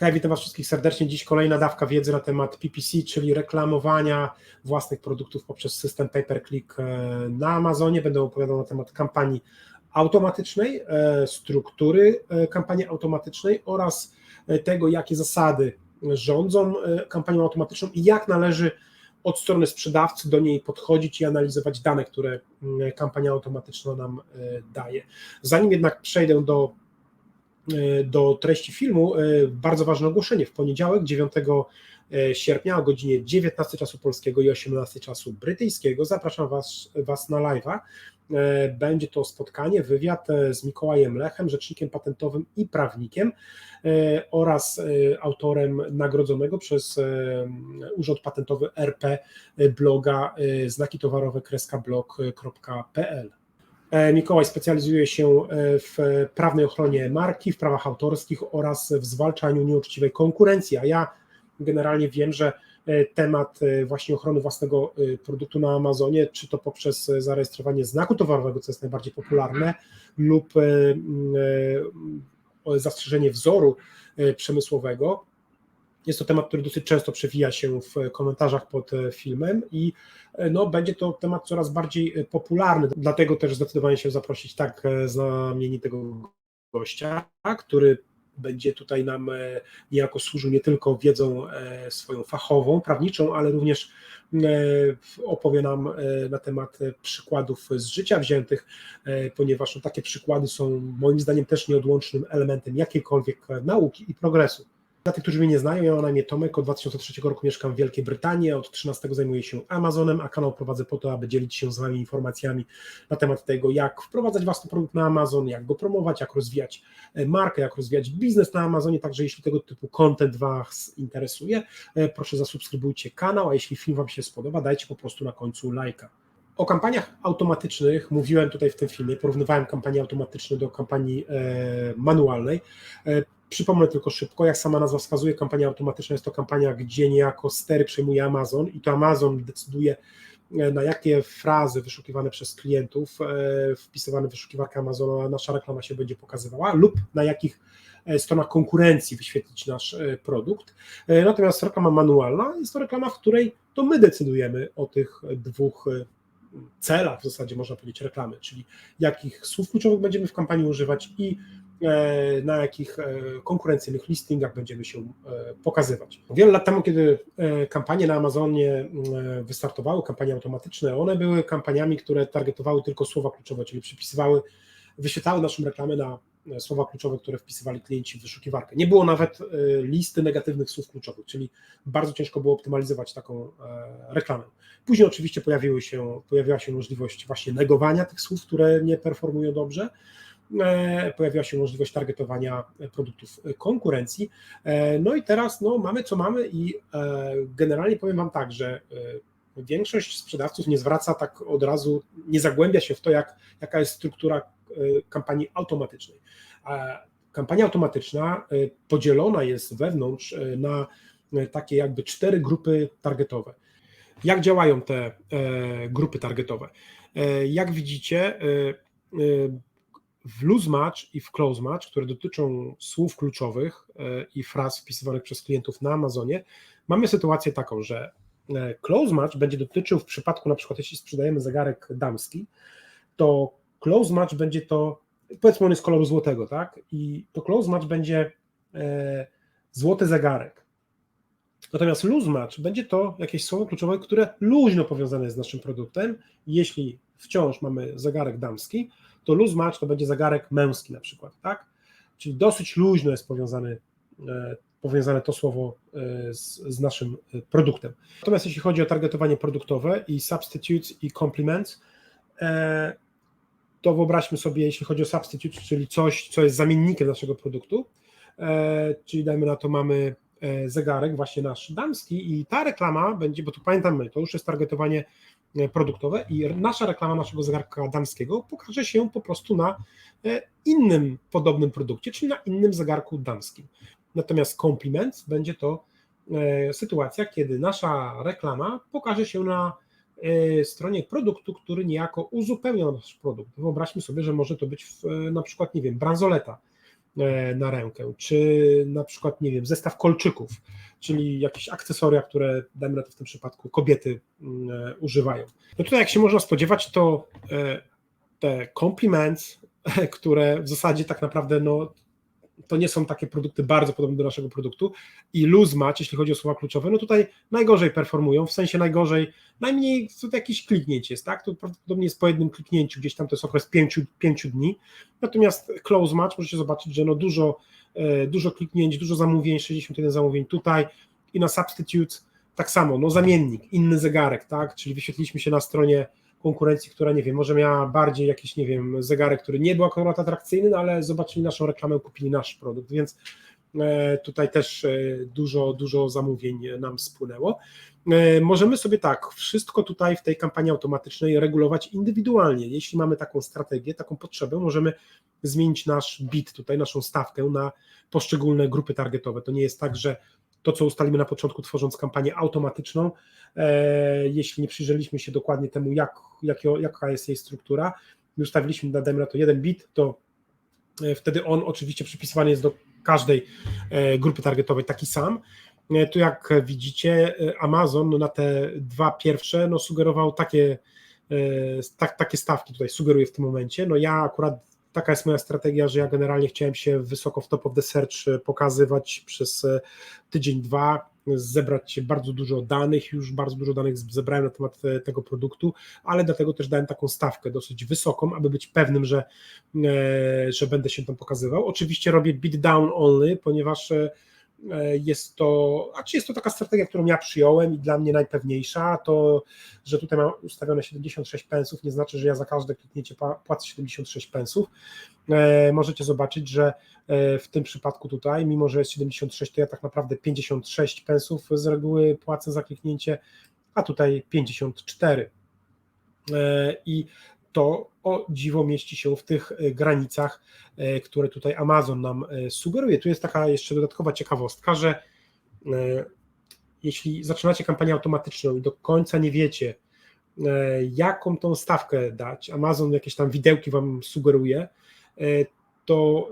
Hej, witam Was wszystkich serdecznie. Dziś kolejna dawka wiedzy na temat PPC, czyli reklamowania własnych produktów poprzez system pay per click e, na Amazonie. Będę opowiadał na temat kampanii automatycznej, e, struktury e, kampanii automatycznej oraz tego, jakie zasady rządzą kampanią automatyczną i jak należy od strony sprzedawcy do niej podchodzić i analizować dane, które kampania automatyczna nam daje. Zanim jednak przejdę do do treści filmu e, bardzo ważne ogłoszenie. W poniedziałek 9 e, sierpnia o godzinie 19 czasu polskiego i 18 czasu brytyjskiego zapraszam Was, was na live'a. Będzie to spotkanie, wywiad z Mikołajem Lechem, rzecznikiem patentowym i prawnikiem oraz autorem nagrodzonego przez Urząd Patentowy RP bloga znaki towarowe blog.pl. E, Mikołaj specjalizuje się e, w prawnej ochronie marki, w prawach autorskich oraz w zwalczaniu nieuczciwej konkurencji, a ja generalnie wiem, że e, temat właśnie ochrony własnego produktu na Amazonie, czy to poprzez zarejestrowanie znaku towarowego, co jest najbardziej popularne, lub zastrzeżenie wzoru przemysłowego, jest to temat, który dosyć często przewija się w komentarzach pod e, filmem i e, no, będzie to temat coraz bardziej e, popularny, dlatego też zdecydowałem się zaprosić tak znamienitego gościa, który będzie tutaj nam niejako służył nie tylko wiedzą swoją fachową, prawniczą, ale również opowie nam na temat przykładów z życia wziętych, ponieważ no, takie przykłady są moim zdaniem też nieodłącznym elementem jakiejkolwiek nauki i progresu. Dla tych, którzy mnie nie znają, ja mam na imię Tomek, od 2003 roku mieszkam w Wielkiej Brytanii, od 13 zajmuję się Amazonem, a kanał prowadzę po to, aby dzielić się z Wami informacjami na temat tego, jak wprowadzać własny produkt na Amazon, jak go promować, jak rozwijać e, markę, jak rozwijać biznes na Amazonie, także jeśli tego typu content Was interesuje, e, proszę zasubskrybujcie kanał, a jeśli film Wam się spodoba, dajcie po prostu na końcu lajka. O kampaniach automatycznych mówiłem tutaj w tym filmie, porównywałem kampanie automatyczne do kampanii e, manualnej. Przypomnę tylko szybko, jak sama nazwa wskazuje, kampania automatyczna jest to kampania, gdzie niejako stery przejmuje Amazon i to Amazon decyduje, e, na jakie frazy wyszukiwane przez klientów, e, wpisywane w wyszukiwarkę Amazona, nasza reklama się będzie pokazywała, lub na jakich e, stronach konkurencji wyświetlić nasz produkt. Natomiast reklama manualna jest to reklama, w której to my decydujemy o tych dwóch celach, w zasadzie można powiedzieć, reklamy, czyli jakich słów kluczowych będziemy w kampanii używać i E, na jakich e, konkurencyjnych listingach będziemy się e, pokazywać. Wiele lat temu, kiedy kampanie na Amazonie wystartowały, kampanie automatyczne, one były kampaniami, które targetowały tylko słowa kluczowe, czyli przypisywały, wyświetlały naszą reklamę na słowa kluczowe, które wpisywali klienci w wyszukiwarkę. Nie było nawet listy negatywnych słów kluczowych, czyli bardzo ciężko było optymalizować taką reklamę. Później oczywiście pojawiły się, pojawiła się możliwość właśnie negowania tych słów, które nie performują dobrze, E, pojawiła się możliwość targetowania produktów konkurencji. E, no i teraz no, mamy co mamy i e, generalnie powiem Wam tak, że większość sprzedawców nie zwraca tak od razu, nie zagłębia się w to, jak, jaka jest struktura kampanii automatycznej. Kampania automatyczna podzielona jest wewnątrz na takie jakby cztery grupy targetowe. Jak działają te grupy targetowe? Jak widzicie, w loose match i w close match, które dotyczą słów kluczowych e, i fraz wpisywanych przez klientów na Amazonie, mamy sytuację taką, że e, close match będzie dotyczył w przypadku na przykład jeśli sprzedajemy zegarek damski, to close match będzie to, powiedzmy on jest koloru złotego, tak? I to close match będzie e, złoty zegarek. Natomiast loose match będzie to jakieś słowo kluczowe, które luźno powiązane jest z naszym produktem. Jeśli wciąż mamy zegarek damski, to lose match to będzie zegarek męski na przykład, tak? Czyli dosyć luźno jest powiązany, e, powiązane to słowo e, z, z naszym produktem. Natomiast jeśli chodzi o targetowanie produktowe i substitutes i compliments, to wyobraźmy sobie, jeśli chodzi o substitute, czyli coś, co jest zamiennikiem naszego produktu, czyli dajmy na to mamy zegarek, właśnie nasz damski i ta reklama będzie, bo tu pamiętamy, to już jest targetowanie E, produktowe i nasza reklama naszego zegarka damskiego pokaże się po prostu na e, innym podobnym produkcie, czyli na innym zegarku damskim. Natomiast komplement będzie to e, sytuacja, kiedy nasza reklama pokaże się na stronie produktu, który niejako uzupełnia nasz produkt. Wyobraźmy sobie, że może to być w, na przykład, nie wiem, bransoleta. e, na rękę, czy na przykład, nie wiem, zestaw kolczyków, czyli jakieś akcesoria, które, dajmy na to w tym przypadku, kobiety mm, e, używają. No tutaj, jak się można spodziewać, to te compliments, które w zasadzie tak naprawdę no, to nie są takie produkty bardzo podobne do naszego produktu i luz match, jeśli chodzi o słowa kluczowe, no tutaj najgorzej performują, w sensie najgorzej, najmniej to jakieś kliknięcie jest, tak? To prawdopodobnie jest po jednym kliknięciu, gdzieś tam to jest okres 5, 5 dni, natomiast close match możecie zobaczyć, że no dużo, e, dużo kliknięć, dużo zamówień, 61 zamówień tutaj i na substitutes tak samo, no zamiennik, inny zegarek, tak? Czyli wyświetliliśmy się na stronie konkurencji, która nie wiem, może miała bardziej jakiś, nie wiem, zegarek, który nie był akurat atrakcyjny, no ale zobaczyli naszą reklamę, kupili nasz produkt, więc e, tutaj też e, dużo, dużo zamówień nam spłynęło. E, możemy sobie tak, wszystko tutaj w tej kampanii automatycznej regulować indywidualnie. Jeśli mamy taką strategię, taką potrzebę, możemy zmienić nasz bit, tutaj naszą stawkę na poszczególne grupy targetowe. To nie jest tak, że to, co ustalimy na początku, tworząc kampanię automatyczną, e, jeśli nie przyjrzeliśmy się dokładnie temu, jak, jak, jaka jest jej struktura, i ustawiliśmy, dajmy na to jeden bit, to e, wtedy on oczywiście przypisywany jest do każdej e, grupy targetowej taki sam. Tu jak widzicie, Amazon na te dwa pierwsze no sugerował takie, tak, takie stawki tutaj sugeruje w tym momencie. No ja akurat taka jest moja strategia, że ja generalnie chciałem się wysoko w top of the search e, pokazywać przez e, tydzień, dwa, zebrać bardzo dużo danych, już bardzo dużo danych zebrałem na temat e, tego produktu, ale dlatego też dałem taką stawkę dosyć wysoką, aby być pewnym, że, że będę się tam pokazywał. Oczywiście robię beat down only, ponieważ E, jest to, a czy jest to taka strategia, którą ja przyjąłem i dla mnie najpewniejsza, to, że tutaj mam ustawione 76 pensów, nie znaczy, że ja za każde kliknięcie płacę 76 pensów. E, możecie zobaczyć, że e, w tym przypadku tutaj, mimo że jest 76, to ja tak naprawdę 56 pensów z reguły płacę za kliknięcie, a tutaj 54. I to o dziwo mieści się w tych e, granicach, e, które tutaj Amazon nam e, sugeruje. Tu jest taka jeszcze dodatkowa ciekawostka, że jeśli zaczynacie kampanię automatyczną i do końca nie wiecie, jaką tą stawkę dać, Amazon jakieś tam widełki Wam sugeruje, to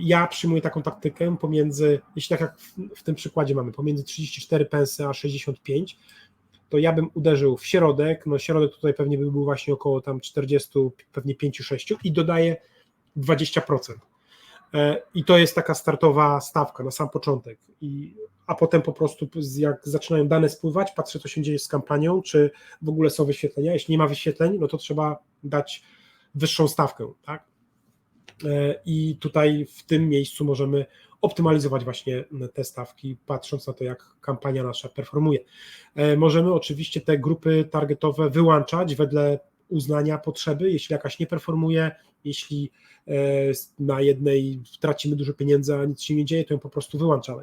ja przyjmuję taką taktykę pomiędzy, jeśli tak jak w, tym przykładzie mamy, pomiędzy 34 pensy a 65, to ja bym uderzył w środek, no środek tutaj pewnie by był właśnie około tam 40, pewnie 5-6 i dodaję 20%. E, I to jest taka startowa stawka na sam początek. I, a potem po prostu, jak zaczynają dane spływać, patrzę, co się dzieje z kampanią, czy w ogóle są wyświetlenia. Jeśli nie ma wyświetleń, no to trzeba dać wyższą stawkę. Tak? E, I tutaj w tym miejscu możemy optymalizować właśnie te stawki, patrząc na to, jak kampania nasza performuje. E, możemy oczywiście te grupy targetowe wyłączać wedle uznania potrzeby, jeśli jakaś nie performuje, jeśli e, na jednej tracimy dużo pieniędzy, a nic się nie dzieje, to ją po prostu wyłączamy.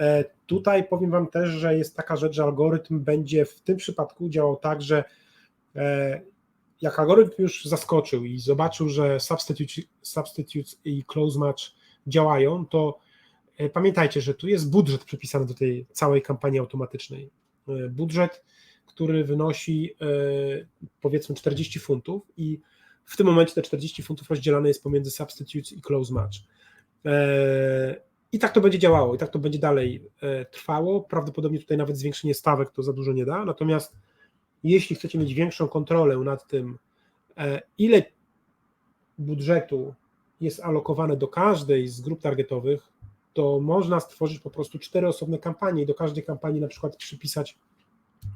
E, tutaj powiem Wam też, że jest taka rzecz, że algorytm będzie w tym przypadku działał tak, że jak algorytm już zaskoczył i zobaczył, że substitutes, substitutes i close match działają, to e, pamiętajcie, że tu jest budżet przypisany do tej całej kampanii automatycznej. E, budżet, który wynosi e, powiedzmy 40 funtów i w tym momencie te 40 funtów rozdzielane jest pomiędzy substitutes i close match. I tak to będzie działało, i tak to będzie dalej trwało. Prawdopodobnie tutaj nawet zwiększenie stawek to za dużo nie da. Natomiast jeśli chcecie mieć większą kontrolę nad tym, ile budżetu jest alokowane do każdej z grup targetowych, to można stworzyć po prostu cztery osobne kampanie i do każdej kampanii na przykład przypisać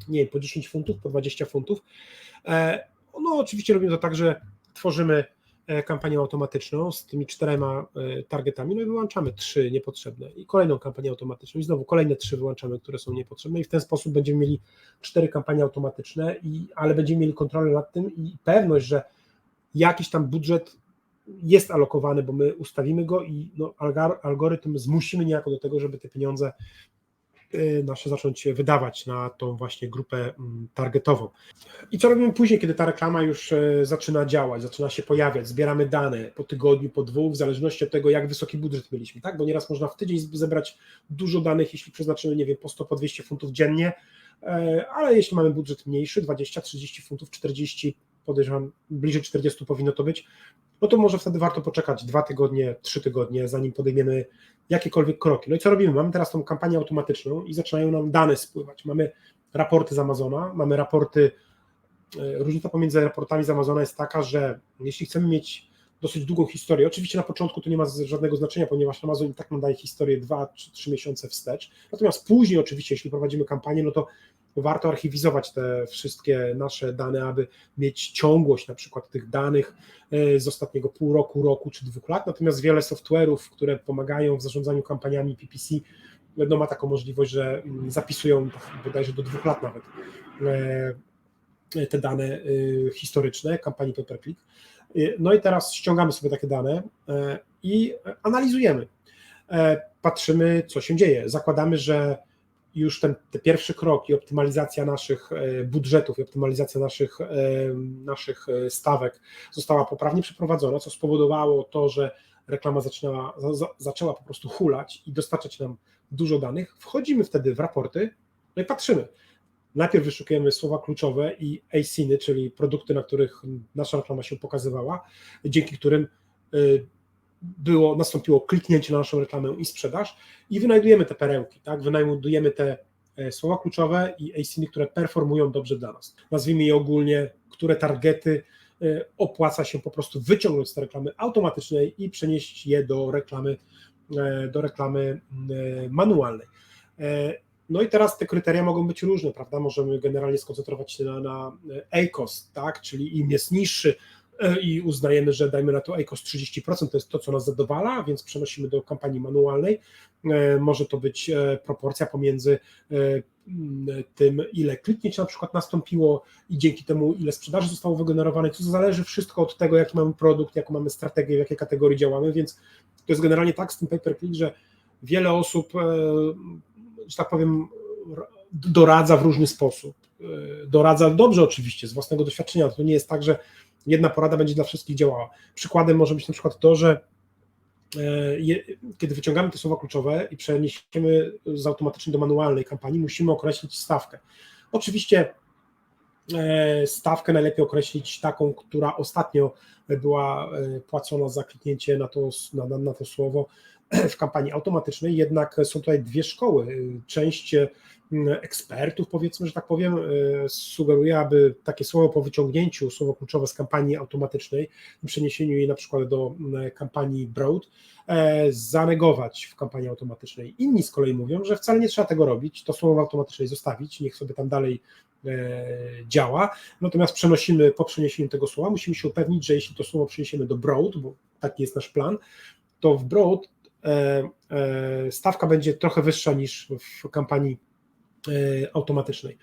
nie wiem, po 10 funtów, po 20 funtów. E, no oczywiście robimy to tak, że tworzymy e, kampanię automatyczną z tymi czterema e, targetami, no i wyłączamy trzy niepotrzebne i kolejną kampanię automatyczną i znowu kolejne trzy wyłączamy, które są niepotrzebne i w ten sposób będziemy mieli cztery kampanie automatyczne, i, ale będziemy mieli kontrolę nad tym i pewność, że jakiś tam budżet jest alokowany, bo my ustawimy go i no, algorytm zmusimy niejako do tego, żeby te pieniądze y, nasze zacząć wydawać na tą właśnie grupę mm, targetową. I co robimy później, kiedy ta reklama już y, zaczyna działać, zaczyna się pojawiać, zbieramy dane po tygodniu, po dwóch, w zależności od tego, jak wysoki budżet mieliśmy, tak? Bo nieraz można w tydzień zebrać dużo danych, jeśli przeznaczymy, nie wiem, po 100, po 200 funtów dziennie, e, ale jeśli mamy budżet mniejszy, 20, 30 funtów, 40, podejrzewam, bliżej 40 powinno to być, no to może wtedy warto poczekać dwa tygodnie, trzy tygodnie, zanim podejmiemy jakiekolwiek kroki. No i co robimy? Mamy teraz tą kampanię automatyczną i zaczynają nam dane spływać. Mamy raporty z Amazona, mamy raporty, e, różnica pomiędzy raportami z Amazona jest taka, że jeśli chcemy mieć dosyć długą historię. Oczywiście na początku to nie ma żadnego znaczenia, ponieważ Amazon i tak nam daje historię 2 czy 3 miesiące wstecz. Natomiast później oczywiście, jeśli prowadzimy kampanię, no to warto archiwizować te wszystkie nasze dane, aby mieć ciągłość na przykład tych danych e, z ostatniego pół roku, roku czy dwóch lat. Natomiast wiele software'ów, które pomagają w zarządzaniu kampaniami PPC, no ma taką możliwość, że mm, zapisują bodajże do dwóch lat nawet e, te dane e, historyczne kampanii pay per click. No i teraz ściągamy sobie takie dane i analizujemy. Patrzymy, co się dzieje. Zakładamy, że już ten, te pierwsze kroki, optymalizacja naszych e, budżetów i optymalizacja naszych, e, naszych e, stawek została poprawnie przeprowadzona, co spowodowało to, że reklama zaczęła, za, zaczęła po prostu hulać i dostarczać nam dużo danych. Wchodzimy wtedy w raporty no i patrzymy. Najpierw wyszukujemy słowa kluczowe i ASINy, czyli produkty, na których nasza reklama się pokazywała, dzięki którym było, nastąpiło kliknięcie na naszą reklamę i sprzedaż i wynajdujemy te perełki, tak? wynajdujemy te e, słowa kluczowe i ASINy, które performują dobrze dla nas. Nazwijmy je ogólnie, które targety e, opłaca się po prostu wyciągnąć z reklamy automatycznej i przenieść je do reklamy, e, do reklamy manualnej. No i teraz te kryteria mogą być różne, prawda? Możemy generalnie skoncentrować się na, na ACOS, tak? Czyli im jest niższy, i uznajemy, że dajmy na to ECOS 30%, to jest to, co nas zadowala, więc przenosimy do kampanii manualnej. E, może to być e, proporcja pomiędzy tym, ile kliknięć na przykład nastąpiło i dzięki temu, ile sprzedaży zostało wygenerowane. To zależy wszystko od tego, jaki mamy produkt, jaką mamy strategię, w jakiej kategorii działamy, więc to jest generalnie tak z tym pay per click, że wiele osób, że tak powiem, doradza w różny sposób. Doradza dobrze oczywiście, z własnego doświadczenia. To nie jest tak, że jedna porada będzie dla wszystkich działała. Przykładem może być na przykład to, że e, kiedy wyciągamy te słowa kluczowe i przeniesiemy z automatycznej do manualnej kampanii, musimy określić stawkę. Oczywiście e, stawkę najlepiej określić taką, która ostatnio była e, płacona za kliknięcie na to, na, na to słowo w kampanii automatycznej, jednak są tutaj dwie szkoły. Część ekspertów, powiedzmy, że tak powiem, e, sugeruje, aby takie słowo po wyciągnięciu, słowo kluczowe z kampanii automatycznej, przeniesieniu jej na przykład do kampanii Broad, e, zanegować w kampanii automatycznej. Inni z kolei mówią, że wcale nie trzeba tego robić, to słowo automatycznej zostawić, niech sobie tam dalej e, działa, natomiast przenosimy, po przeniesieniu tego słowa musimy się upewnić, że jeśli to słowo przeniesiemy do Broad, bo taki jest nasz plan, to w Broad stawka będzie trochę wyższa niż w kampanii E, automatycznej.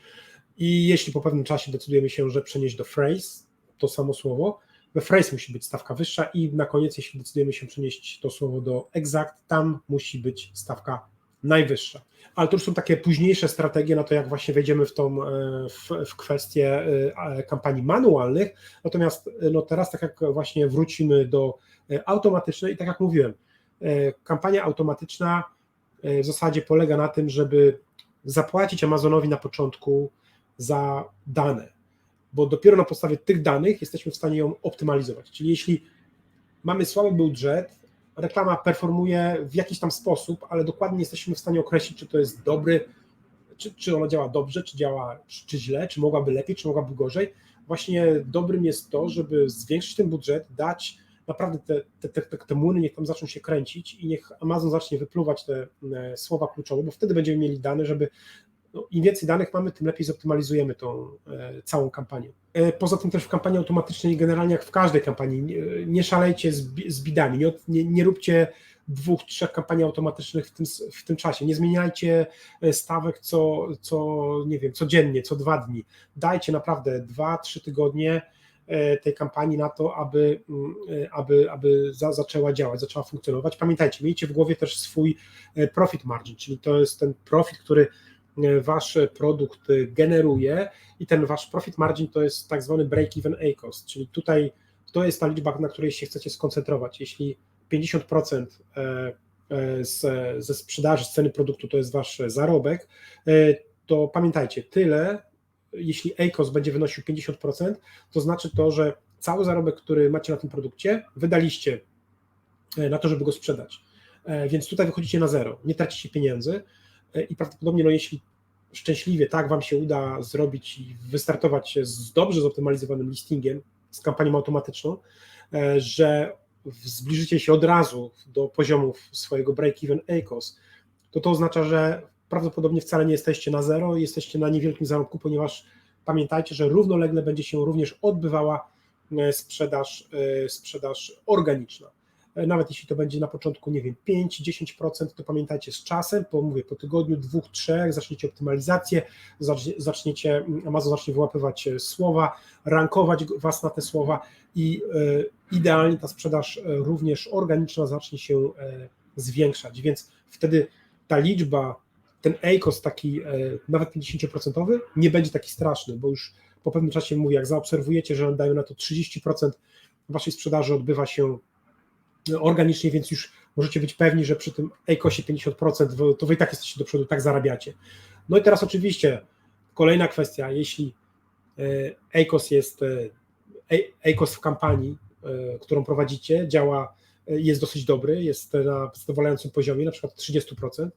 I jeśli po pewnym czasie decydujemy się, że przenieść do phrase to samo słowo, we phrase musi być stawka wyższa i na koniec, jeśli decydujemy się przenieść to słowo do exact, tam musi być stawka najwyższa. Ale to już są takie późniejsze strategie na to, jak właśnie wejdziemy w tą e, w, w kwestie e, kampanii manualnych. Natomiast no teraz, tak jak właśnie wrócimy do automatycznej, i tak jak mówiłem, kampania automatyczna w zasadzie polega na tym, żeby zapłacić Amazonowi na początku za dane, bo dopiero na podstawie tych danych jesteśmy w stanie ją optymalizować. Czyli jeśli mamy słaby budżet, reklama performuje w jakiś tam sposób, ale dokładnie nie jesteśmy w stanie określić, czy to jest dobry, czy, czy ona działa dobrze, czy działa czy, czy źle, czy mogłaby lepiej, czy mogłaby gorzej. Właśnie dobrym jest to, żeby zwiększyć ten budżet, dać naprawdę te, te, te, te, młyny niech tam zaczną się kręcić i niech Amazon zacznie wypluwać te e, słowa kluczowe, bo wtedy będziemy mieli dane, żeby no, im więcej danych mamy, tym lepiej zoptymalizujemy tą e, całą kampanię. E, poza tym też w kampanii automatycznej, generalnie jak w każdej kampanii, nie, nie szalejcie z, z bidami, nie, nie, nie róbcie dwóch, trzech kampanii automatycznych w tym, w tym czasie. Nie zmieniajcie stawek co, co, nie wiem, codziennie, co dwa dni. Dajcie naprawdę dwa, trzy tygodnie, E, tej kampanii na to, aby, mm, e, aby, aby za, zaczęła działać, zaczęła funkcjonować. Pamiętajcie, miejcie w głowie też swój e, profit margin, czyli to jest ten profit, który wasz produkt generuje i ten wasz profit margin to jest tak zwany break-even A-cost, czyli tutaj to jest ta liczba, na której się chcecie skoncentrować. Jeśli 50% z, ze sprzedaży, z ceny produktu to jest wasz zarobek, to pamiętajcie, tyle jeśli ACOS będzie wynosił 50%, to znaczy to, że cały zarobek, który macie na tym produkcie, wydaliście na to, żeby go sprzedać. Więc tutaj wychodzicie na zero, nie tracicie pieniędzy i prawdopodobnie, no jeśli szczęśliwie tak Wam się uda zrobić i wystartować z dobrze zoptymalizowanym listingiem, z kampanią automatyczną, że zbliżycie się od razu do poziomów swojego break-even ACOS, to to oznacza, że prawdopodobnie wcale nie jesteście na zero, jesteście na niewielkim zarobku, ponieważ pamiętajcie, że równolegle będzie się również odbywała e, sprzedaż, e, sprzedaż organiczna. E, nawet jeśli to będzie na początku, nie wiem, 5-10%, to pamiętajcie z czasem, po mówię, po tygodniu, dwóch, trzech, zaczniecie optymalizację, zaczniecie, Amazon zacznie wyłapywać słowa, rankować Was na te słowa i idealnie ta sprzedaż również organiczna zacznie się zwiększać, więc wtedy ta liczba ten ACOS taki e, nawet 50% nie będzie taki straszny, bo już po pewnym czasie mówię, jak zaobserwujecie, że dają na to 30% waszej sprzedaży odbywa się organicznie, więc już możecie być pewni, że przy tym ACOSie 50% to wy i tak jesteście do przodu, tak zarabiacie. No i teraz oczywiście kolejna kwestia, jeśli e, ACOS jest e, ACOS w kampanii, którą prowadzicie, działa, jest dosyć dobry, jest na zadowalającym poziomie, na przykład 30%,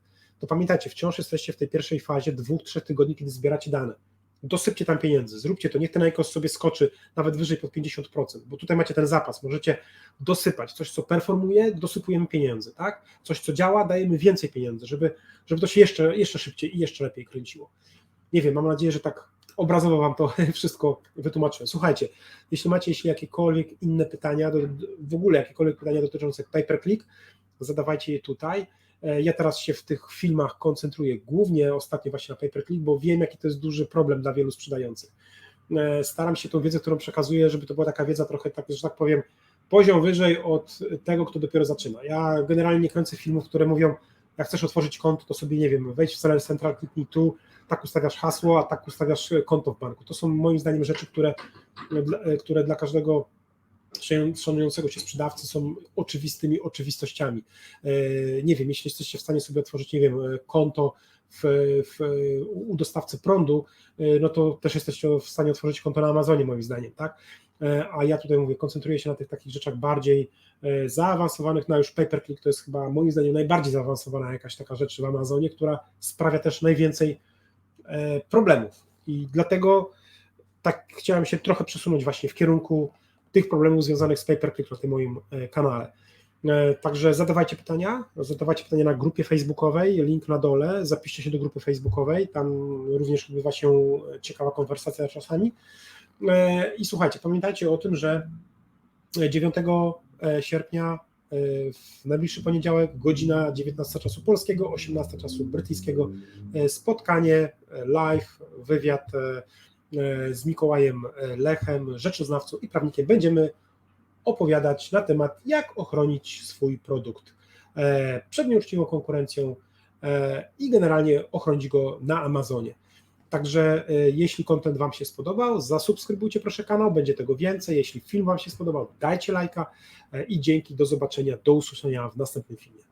to pamiętajcie, wciąż jesteście w tej pierwszej fazie dwóch, trzech tygodni, kiedy zbieracie dane. Dosypcie tam pieniędzy, zróbcie to, niech ten ICOS sobie skoczy nawet wyżej pod 50%, bo tutaj macie ten zapas, możecie dosypać coś, co performuje, dosypujemy pieniędzy, tak? Coś, co działa, dajemy więcej pieniędzy, żeby, żeby to się jeszcze, jeszcze szybciej i jeszcze lepiej kręciło. Nie wiem, mam nadzieję, że tak obrazowo Wam to wszystko wytłumaczyłem. Słuchajcie, jeśli macie jeśli jakiekolwiek inne pytania, w ogóle jakiekolwiek pytania dotyczące pay per click, zadawajcie je tutaj. E, ja teraz się w tych filmach koncentruję głównie ostatnio właśnie na pay per click, bo wiem, jaki to jest duży problem dla wielu sprzedających. E, staram się tą wiedzę, którą przekazuję, żeby to była taka wiedza trochę, tak, że tak powiem, poziom wyżej od tego, kto dopiero zaczyna. Ja generalnie nie kręcę filmów, które mówią, jak chcesz otworzyć konto, to sobie, nie wiem, wejdź w Seller Central, kliknij tu, tak ustawiasz hasło, a tak ustawiasz konto w banku. To są moim zdaniem rzeczy, które, które dla każdego szanującego się sprzedawcy są oczywistymi oczywistościami. E, nie wiem, jeśli jesteście w stanie sobie otworzyć, nie wiem, konto w, w, u dostawcy prądu, e, no to też jesteście w stanie otworzyć konto na Amazonie, moim zdaniem, tak? E, a ja tutaj mówię, koncentruję się na tych takich rzeczach bardziej zaawansowanych, na no już pay-per-click to jest chyba moim zdaniem najbardziej zaawansowana jakaś taka rzecz w Amazonie, która sprawia też najwięcej problemów i dlatego tak chciałem się trochę przesunąć właśnie w kierunku tych problemów związanych z pay-per-click na tym moim e, kanale. E, także zadawajcie pytania, zadawajcie pytania na grupie facebookowej, link na dole, zapiszcie się do grupy facebookowej, tam również odbywa się ciekawa konwersacja czasami. E, I słuchajcie, pamiętajcie o tym, że 9 sierpnia w najbliższy poniedziałek, godzina 19 czasu polskiego, 18 czasu brytyjskiego, spotkanie, live, wywiad E, z Mikołajem e, Lechem, rzeczoznawcą i prawnikiem będziemy opowiadać na temat, jak ochronić swój produkt e, przed nieuczciwą konkurencją i generalnie ochronić go na Amazonie. Także jeśli kontent Wam się spodobał, zasubskrybujcie proszę kanał, będzie tego więcej. Jeśli film Wam się spodobał, dajcie lajka i dzięki, do zobaczenia, do usłyszenia w następnym filmie.